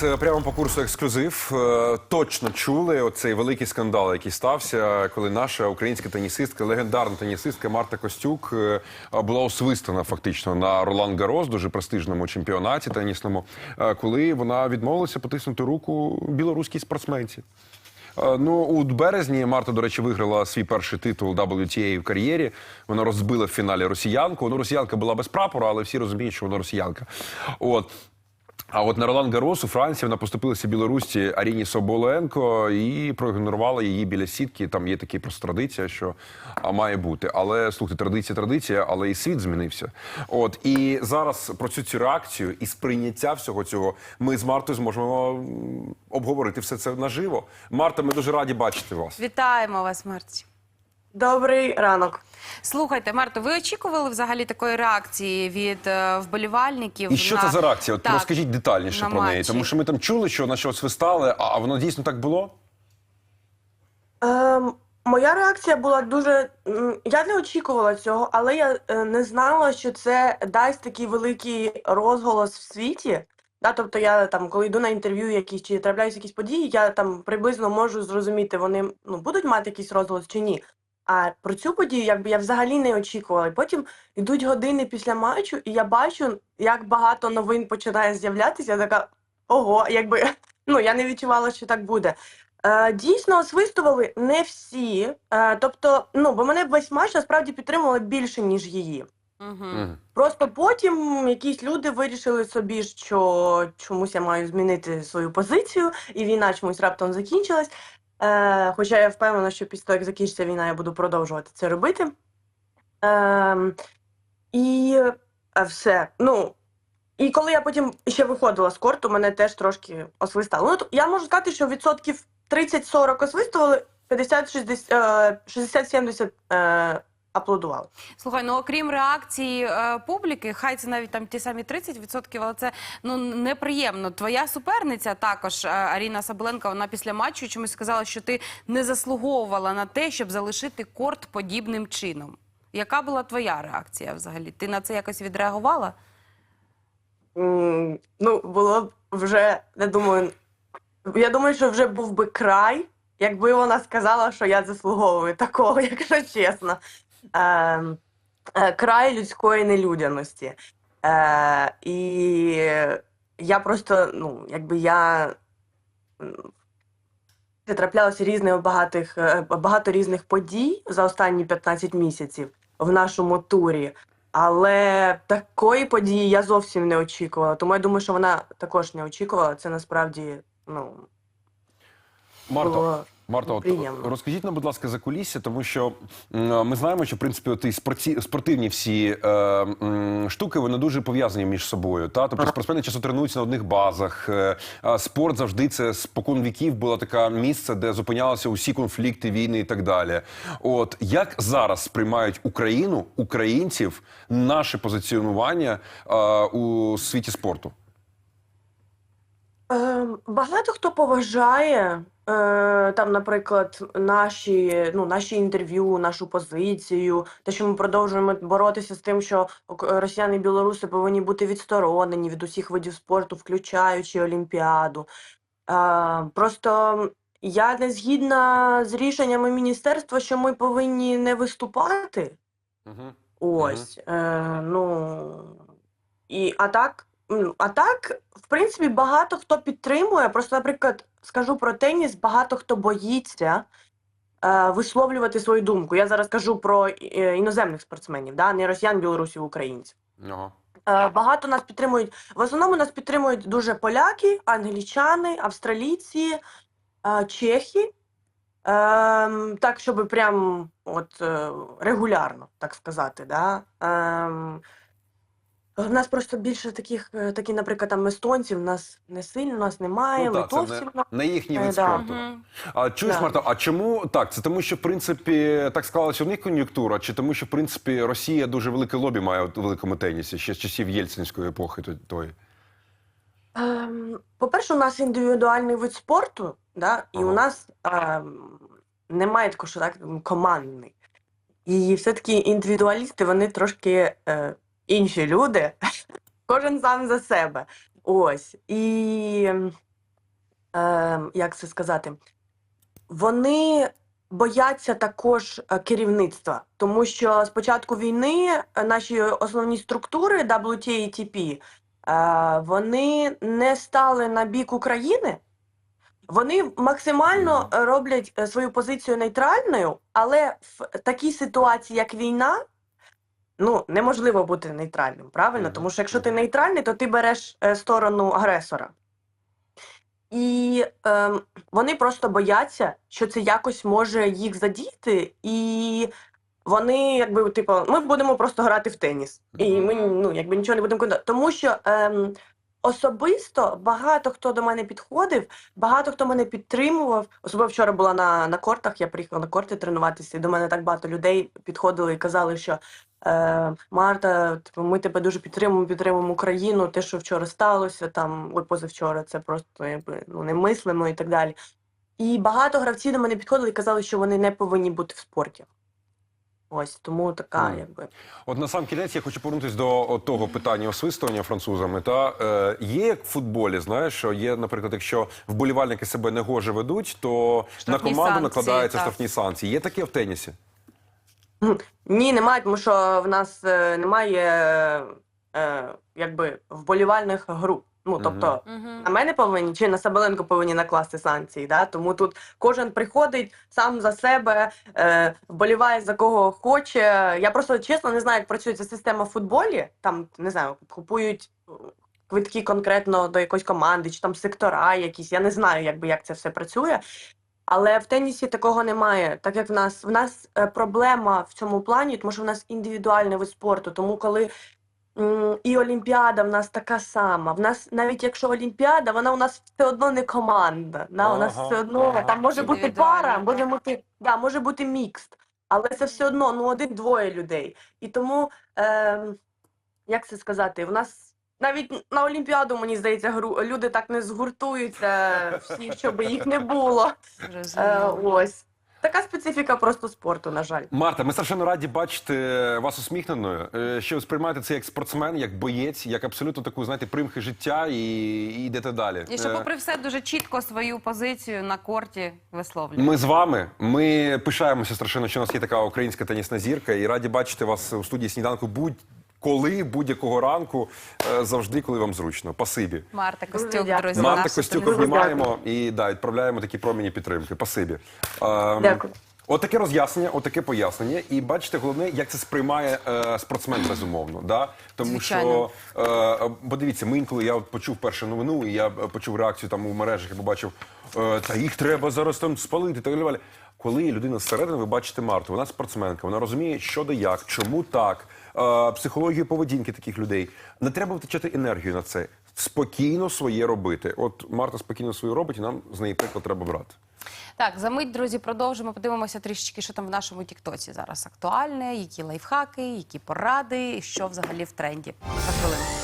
З прямо по курсу ексклюзив Е, точно чули оцей великий скандал, який стався, коли наша українська тенісистка, легендарна тенісистка Марта Костюк е, була освистана фактично на Ролан Гарос, дуже престижному чемпіонаті тенісному, е, коли вона відмовилася потиснути руку білоруській спортсменці. Е, Ну, у березні Марта, до речі, виграла свій перший титул WTA в кар'єрі. Вона розбила в фіналі росіянку. Ну, росіянка була без прапора, але всі розуміють, що вона росіянка. От. А от на Ролан Гарос у Франції вона поступилася білорусці Аріні Соболенко і проігнорувала її біля сітки. Там є така просто традиція, що має бути. Але слухайте, традиція, традиція, але і світ змінився. От і зараз про цю цю реакцію і сприйняття всього цього ми з Мартою зможемо обговорити все це наживо. Марта, ми дуже раді бачити вас. Вітаємо вас, Марті. Добрий ранок. Слухайте, Марто, ви очікували взагалі такої реакції від е, вболівальників? І що на... це за реакція? От Так, розкажіть детальніше на про неї, матчі. тому що ми там чули, що наче от свистали, а, а воно дійсно так було? Ем, моя реакція була дуже. м, Я не очікувала цього, але я е, не знала, що це дасть такий великий розголос в світі. Да, тобто я там, коли йду на інтерв'ю якісь чи трапляюсь якісь події, я там приблизно можу зрозуміти, вони ну, будуть мати якийсь розголос чи ні. А про цю подію якби я взагалі не очікувала. І потім йдуть години після матчу, і я бачу, як багато новин починає з'являтися. Я така ого, якби ну я не відчувала, що так буде. Е, дійсно, освистували не всі. Е, тобто, ну бо мене весь матч насправді підтримували більше, ніж її. Мгм. Просто потім якісь люди вирішили собі, що чомусь я маю змінити свою позицію, і війна чомусь раптом закінчилась. Е, хоча я впевнена, що після того, як закінчиться війна, я буду продовжувати це робити. Е, і все. Ну, і коли я потім ще виходила з корту, мене теж трошки освистало. Ну, я можу сказати, що відсотків 30-40 освистували, 50-60, е, 60-70 е, аплодували. Слухай, ну окрім реакції е, публіки, хай це навіть там ті самі 30%, але це ну неприємно. Твоя суперниця також е, Аріна Саболенко, вона після матчу чомусь сказала, що ти не заслуговувала на те, щоб залишити корт подібним чином. Яка була твоя реакція взагалі? Ти на це якось відреагувала? М, Ну, було б вже, я думаю, я думаю, що вже був би край, якби вона сказала, що я заслуговую такого, якщо чесно. Е, е, край людської нелюдяності. Е, і я просто, ну, якби я. Траплялося різних багатих, е, багато різних подій за останні 15 місяців в нашому турі. Але такої події я зовсім не очікувала. Тому я думаю, що вона також не очікувала. Це насправді ну Марто, було Марта, от приємно. розкажіть нам, будь ласка, за кулісся, тому що ми знаємо, що в принципі от і спорті, спортивні всі е, м, штуки вони дуже пов'язані між собою. Та тобто спортсмени часто тренуються на одних базах. Е, а спорт завжди це спокон віків було таке місце, де зупинялися усі конфлікти, війни і так далі. От як зараз сприймають Україну, українців, наше позиціонування е, у світі спорту? Ем, багато хто поважає е, там, наприклад, наші, ну, наші інтерв'ю, нашу позицію, те, що ми продовжуємо боротися з тим, що росіяни і білоруси повинні бути відсторонені від усіх видів спорту, включаючи Олімпіаду. Е, просто я не згідна з рішеннями міністерства, що ми повинні не виступати. Угу. Ось, е, ну і а так, а так, в принципі, багато хто підтримує. Просто, наприклад, скажу про теніс, багато хто боїться е, висловлювати свою думку. Я зараз кажу про е, іноземних спортсменів, да, не росіян, білорусів, українців. Ага. Е, Багато нас підтримують. В основному нас підтримують дуже поляки, англічани, австралійці, е, чехи. Ем, так, щоб прям от е, регулярно, так сказати. Да? Ем, в нас просто більше таких, е, такі, наприклад, там естонців, нас не сильно, нас немає, Ну, так, це литовців. не, не їхній Е, вид да. спорту. А чуєш, Да. Марта, а чому так? Це тому, що в принципі так склалася у них кон'юнктура, чи тому, що в принципі Росія дуже велике лобі має у великому тенісі ще з часів єльцинської епохи то- тої? Ем, По-перше, у нас індивідуальний вид спорту, да, і у нас ем, немає такого, що так м, командний. І все-таки індивідуалісти, вони трошки е, інші люди, кожен сам за себе. Ось. І ем, як це сказати? Вони бояться також е, керівництва, тому що з початку війни е, наші основні структури WTA і TP, е, вони не стали на бік України. Вони максимально е, роблять е, свою позицію нейтральною, але в такій ситуації, як війна, ну неможливо бути нейтральним, правильно? Тому що якщо ти нейтральний, то ти береш е, сторону агресора. І ем, вони просто бояться, що це якось може їх задіяти, і вони, якби, типу, ми будемо просто грати в теніс. І ми ну, якби нічого не будемо контакти. Тому що ем, особисто багато хто до мене підходив, багато хто мене підтримував. Особливо вчора була на, на кортах, я приїхала на корти тренуватися, і до мене так багато людей підходили і казали, що е, Марта, типу, ми тебе дуже підтримуємо, підтримуємо Україну. Те, що вчора сталося, там ой, позавчора, це просто якби ну немислимо і так далі. І багато гравців до мене підходили і казали, що вони не повинні бути в спорті. Ось тому така, Мгм. якби. От на сам кінець я хочу повернутися до того питання освистування французами. Та е, є як в футболі, знаєш, що є, наприклад, якщо вболівальники себе негоже ведуть, то Штрафні на команду санкції, накладаються так. штрафні санкції. Є таке в тенісі? Ні, немає, тому що в нас е, немає е, якби вболівальних груп. Ну, тобто, Мгм. на мене повинні чи на Сабеленко повинні накласти санкції. Да? Тому тут кожен приходить сам за себе, е, вболіває за кого хоче. Я просто чесно не знаю, як працює ця система в футболі. Там не знаю, купують е, квитки конкретно до якоїсь команди, чи там сектора якісь. Я не знаю, якби як це все працює. Але в тенісі такого немає, так як в нас в нас е, проблема в цьому плані, тому що в нас індивідуальний вид спорту. Тому коли і Олімпіада в нас така сама. В нас навіть якщо Олімпіада, вона у нас все одно не команда. Да? У нас все одно ага. там може бути пара, може бути, да, може бути мікст, але це все одно ну один-двоє людей. І тому, ем, як це сказати, в нас. Навіть на Олімпіаду, мені здається, гру люди так не згуртуються всі, щоб їх не було. Е, ось. Така специфіка просто спорту, на жаль. Марта, ми страшенно раді бачити вас усміхненою. е, Що ви сприймаєте це як спортсмен, як боєць, як абсолютно таку, знаєте, примхи життя і, і йдете далі. І що, Е, попри все, дуже чітко свою позицію на корті висловлює. Ми з вами. Ми пишаємося страшенно, що у нас є така українська тенісна зірка, і раді бачити вас у студії сніданку будь-коли, будь-якого ранку, е, завжди, коли вам зручно. Пасибі. Марта Дуже Костюк, друзі, Марта Костюк обнімаємо і да, відправляємо такі промені підтримки. Пасибі. Ем, Дякую. Отаке роз'яснення, отаке пояснення. І бачите, головне, як це сприймає е, спортсмен безумовно. Да? Тому Звичайно. що, е, бо дивіться, ми інколи я от почув першу новину, і я е, почув реакцію там у мережах і побачив, е, та їх треба зараз там спалити. Та далі. Коли людина зсередини, ви бачите Марту, вона спортсменка, вона розуміє, що де як, чому так, психологію поведінки таких людей. Не треба втрачати енергію на це. Спокійно своє робити. От Марта спокійно своє робить, і нам з неї приклад треба брати. Так, за мить, друзі, продовжимо. Подивимося трішечки, що там в нашому Тіктоці зараз актуальне, які лайфхаки, які поради, що взагалі в тренді. За хвилину.